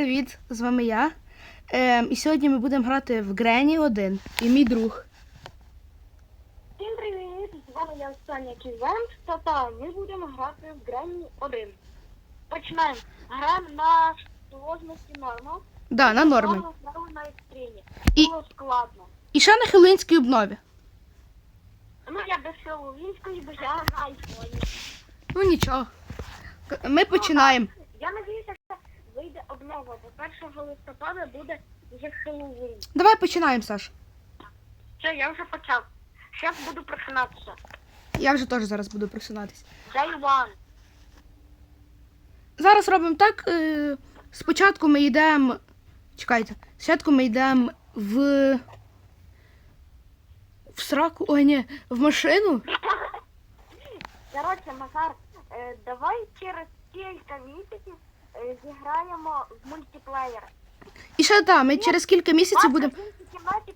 Привіт, з вами я. Ем, і сьогодні ми будемо грати в Грені 1 і мій друг. Всім привіт! З вами я Саня Ківент. Та-та, ми будемо грати в Гренні 1. Починаємо. Граємо на сложності норма. Да, на нормі. Знову на екстрені. І- Було складно. І ще на хелинській обнові. Ну я без Хеллоуінської, бо я на айфоні. Ну нічого. Ми починаємо. Я надіюся, вийде обнова, бо 1 листопада буде вже Хеллоуін. Давай починаємо, Саш. Все, я вже почав. Зараз буду просинатися. Я вже теж зараз буду просинатись. Day one. Зараз робимо так. Е, спочатку ми йдемо. Чекайте. Спочатку ми йдемо в. В сраку. Ой, ні, в машину. Коротше, Макар, е, давай через кілька місяців зіграємо в мультиплеєр. І ще так, ми через кілька місяців будемо. в кімнаті.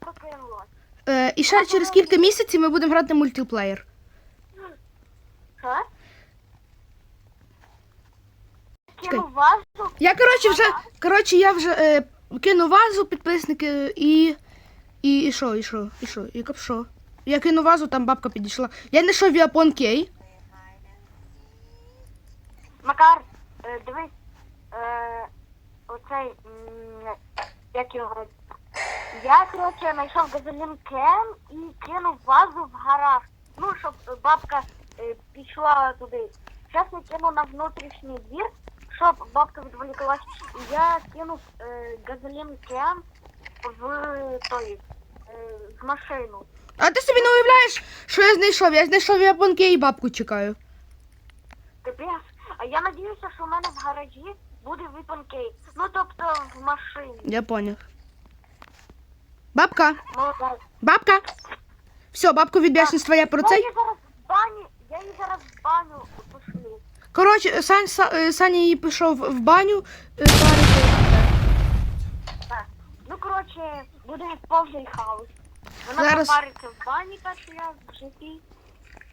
Е, і ще через кілька місяців ми будемо грати в мультиплеєр. Що? Чекай. Кину вазу. Я, коротше, вже. Коротше, я вже е, кину вазу, підписники, і. І, і що, і що, і що, і капшо. Я кину вазу, там бабка підійшла. Я знайшов Віапон Кей. Макар, е, дивись, е, оцей, м, як його. Я, коротше, знайшов газолін кен і кинув вазу в гараж. Ну, щоб бабка е, пішла туди. Зараз я кину на внутрішній двір, щоб бабка відволіклась. Я кинув е, газолін кен в той, е, в машину. А ти собі не уявляєш, що я знайшов? Я знайшов Кей і бабку чекаю. Капець. А я надіюся, що в мене в гаражі буде випанкей. Ну, тобто в машині. Я поняв. Бабка, Молодець. бабка. Все, бабку відбясництва я про Я цей. її зараз в баню, я її зараз в баню пошлю. Коротше, Сань, Са- е, Саня її пішов в баню. е, парити. Так. Ну, коротше, буде повний хаос. Вона Зараз- запариться в бані, що я в житті.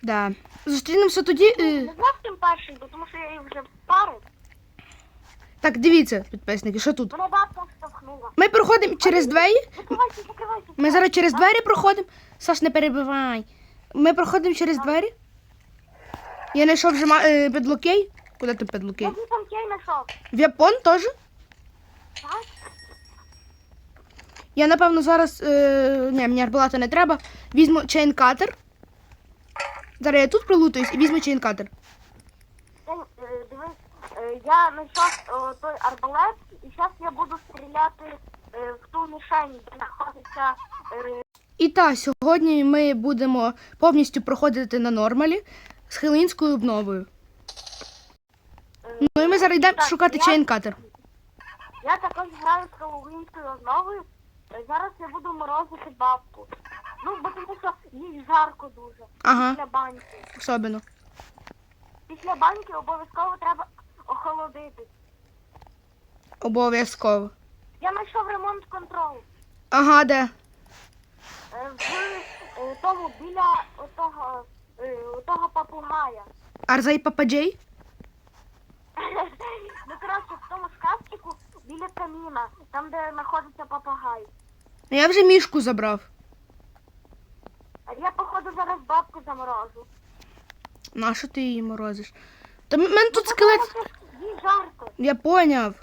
Да. Зустрінемося тоді. Не е, знав тим перший, бо тому що я її вже впарив. Так, дивіться, підписники, що тут? Мене бабка штовхнула. Ми проходимо через двері. Закривайся, закривайся. Ми зараз через двері проходимо. Саш, не перебивай. Ми проходимо через двері. Я знайшов вже е, педлокей. Куди ти Я педлокей? випанкей знайшов. В Япон теж. Так? Я напевно зараз. Е, ні, мені арбалата не треба. Візьму чейнкатер. Зараз я тут прилутаюсь і візьму чейнкатер. Ти, е, Дивись, е, я знайшов о, той арбалет, і зараз я буду стріляти е, в ту мішень, де знаходиться е, І так, сьогодні ми будемо повністю проходити на нормалі з хелинською обновою. Ну і ми зараз йдемо Так, шукати я- чейнкатер. Я також граю з Хеллоуінською основою. Е, Зараз я буду морозити бабку. Ну, бо тому що їй жарко дуже. Ага, Після баньки. особливо. Після баньки обов'язково треба охолодити. Обов'язково. Я знайшов ремонт контрол. Ага, де? Е, В е, тому біля отого, е, отого попугая. Арзай Пападжей? Ну, коротше, в тому шкафчику біля каміна, там, де знаходиться попугай. Я вже мішку забрав. А я, походу, зараз бабку заморожу. Нащо ти її морозиш? Та м- мене тут скелет. Їй жарко. Я поняв.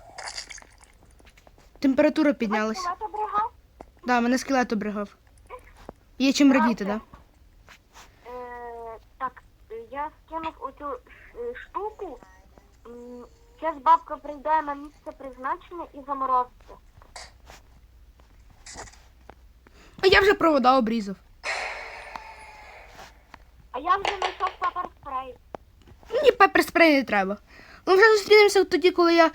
Температура піднялась. Скелет обригав? Да, мене скелет обригав. Є чим радіти, да? Е, так, я скинув оцю е, штуку. Зараз бабка прийде на місце призначення і заморозиться. А я вже провода обрізав. А я вже знайшов папер спрей. Мені пепер-спрей не треба. Ну вже зустрінемося тоді, коли я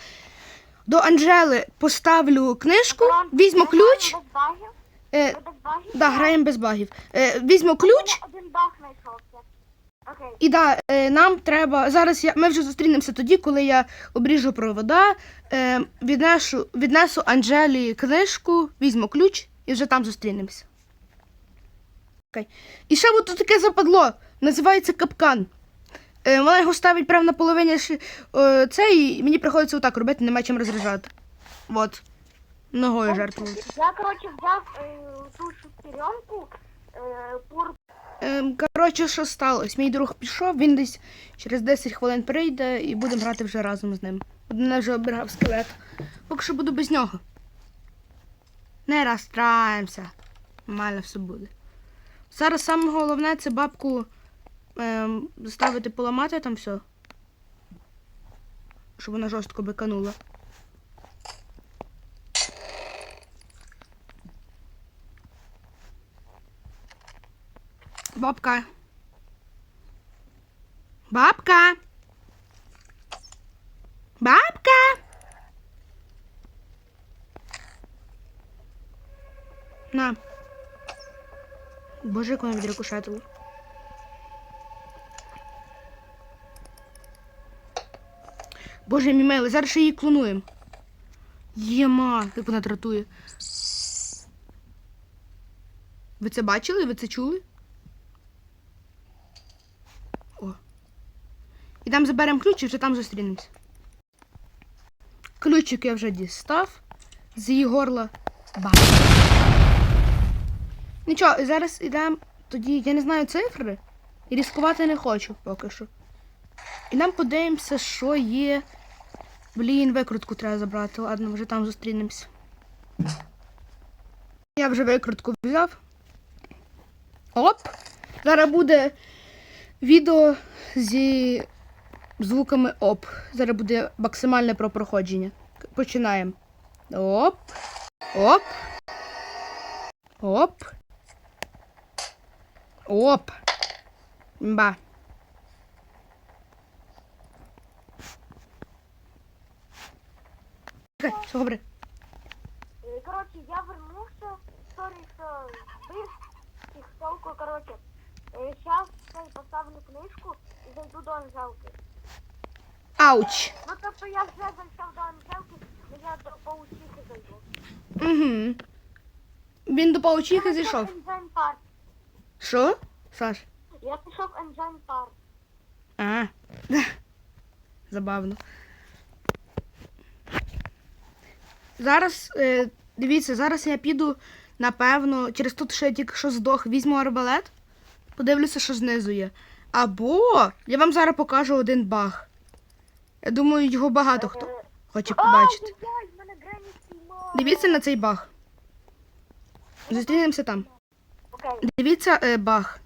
до Анжели поставлю книжку, візьму ключ. Е, да, граємо без багів. Е, візьму ключ. Один баг знайшовся. Окей. І да, е, нам треба. Зараз я, ми вже зустрінемося тоді, коли я обріжу провода, е, віднесу, віднесу Анжелі книжку, візьму ключ і вже там зустрінемося. Окей. І ще от тут таке западло. Називається капкан. Е, вона його ставить прямо на половині е, це, і мені приходиться отак робити, нема чим розряджати. Вот. Ногою жертвувати. Я, короче, взяв е, ту шестеренку, пур коротше, що сталося? Мій друг пішов, він десь через 10 хвилин прийде і будемо грати вже разом з ним. От Мене вже обирав скелет. Поки що буду без нього. Не розстраємося. Нормально все буде. Зараз саме головне це бабку ем, заставити поламати там все. Щоб вона жорстко биканула. Бабка. Бабка. Бабка. На. Боже, як вона відрикошетила. Боже, мій зараз ще її клонуємо. Єма, як вона дратує. Ви це бачили? Ви це чули? О. Ідемо заберемо ключ і вже там зустрінемось. Ключик я вже дістав з її горла. Бам. Нічого, зараз ідемо тоді, я не знаю цифри. І ризикувати не хочу поки що. І нам подивимося, що є. Блін, викрутку треба забрати. Ладно, вже там зустрінемось. Я вже викрутку взяв. Оп! Зараз буде відео зі звуками оп. Зараз буде максимальне про проходження. Починаємо. Оп. Оп. Оп. Оп. Ба. Чекай, все добре. Е, Коротше, я вернувся, сорі, що збив їх толку, коротше. Зараз цей поставлю книжку і зайду до Анжелки. Ауч. Ну тобто я вже зайшов до Анжелки, але я до паучихи зайду. Угу. Він до паучихи. Engine Park. Що? Саш? Я пішов Engine Park. А. Забавно. Зараз, е, дивіться, зараз я піду, напевно, через тут, що я тільки що здох, візьму арбалет, подивлюся, що знизу є. Або я вам зараз покажу один баг. Я думаю, його багато хто хоче побачити. Дивіться на цей баг. Зустрінемося там. Дивіться е, баг.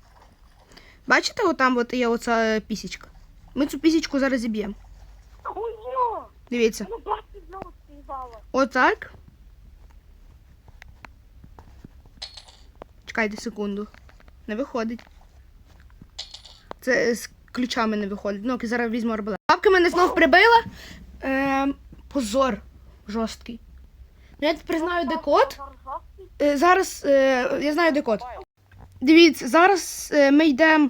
Бачите, отам от є оця е, пісічка. Ми цю пісічку зараз зіб'ємо. Дивіться. Ну бачите, знову спіймала. Отак. Чекайте секунду. Не виходить. Це з ключами не виходить. Ну, окей, зараз візьму арбалет. Бабка мене знов прибила. Ем, позор жорсткий. Ну, я тепер знаю, де код. Е, зараз е, я знаю, де код. Дивіться, зараз е, ми йдемо.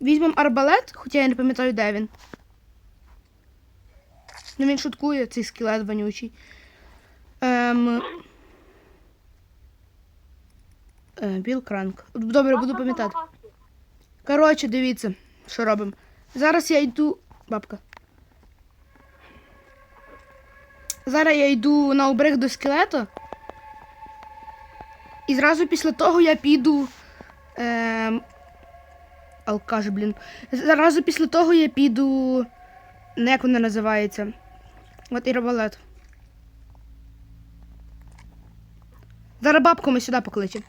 Візьмемо арбалет, хоча я не пам'ятаю, де він. Ну він шуткує, цей скелет вонючий. Ем... Е, Біл Кранк. Добре, буду пам'ятати. Коротше, дивіться, що робимо. Зараз я йду. Бабка. Зараз я йду на обриг до скелета. І зразу після того я піду. Ем... Алкаш, блін. Зразу після того я піду. Не як вона називається. От і рабалет. Зараз бабку ми сюди покличемо.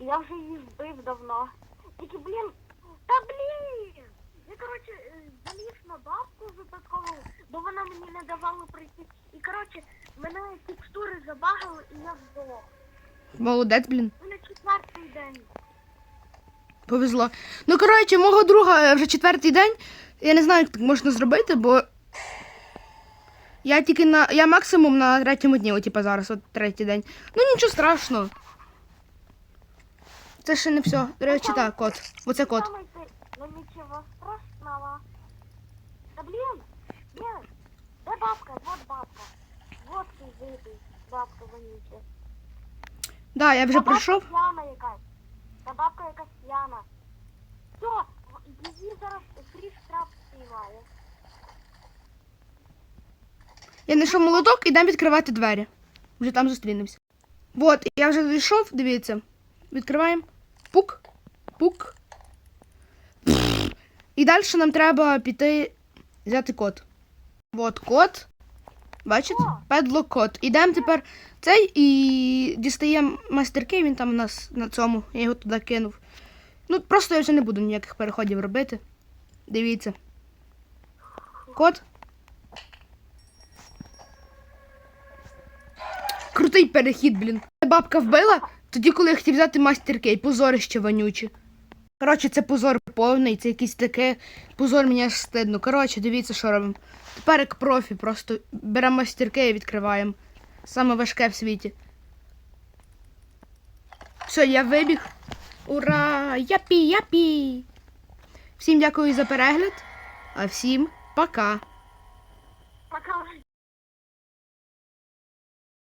Я вже її збив давно. Тільки, блін, та блін! Я, коротше, е, заліз на бабку випадково, бо вона мені не давала пройти. І, коротше, мене текстури забагали, і я здох. Молодець, блін. У мене четвертий день. Повезло. Ну, коротше, мого друга е, вже четвертий день. Я не знаю, як так можна зробити, бо. Я тільки на. Я максимум на третьому дні, от, типа зараз, от третій день. Ну нічого страшного. Це ще не все. До речі, так, кот. Оце кот. Ну нічого страшного. Та блін, блін, де бабка? Вот бабка. Вот ти бабка вонюча. Да, я вже прийшов. п'яна якась. Та бабка якась п'яна. Зараз фріш трап співає. Я знайшов молоток, ідемо відкривати двері. Вже там зустрінемося. От, я вже дійшов, дивіться. Відкриваємо. Пук. Пук. І далі нам треба піти взяти код. От код. Бачите? О. Педлок. Ідемо тепер цей і дістаємо мастерки, він там у нас на цьому. Я його туди кинув. Ну, просто я вже не буду ніяких переходів робити. Дивіться. Код. Крутий перехід, блін. Бабка вбила тоді, коли я хотів взяти мастерки, позорище вонюче. Коротше, це позор повний, це якийсь таке позор, мені аж стидно. Коротше, дивіться, що робимо. Тепер як профі, просто беремо мастерки і відкриваємо. Саме важке в світі. Все, я вибіг. Ура! Япі, япі! Всім дякую за перегляд, а всім! Пока.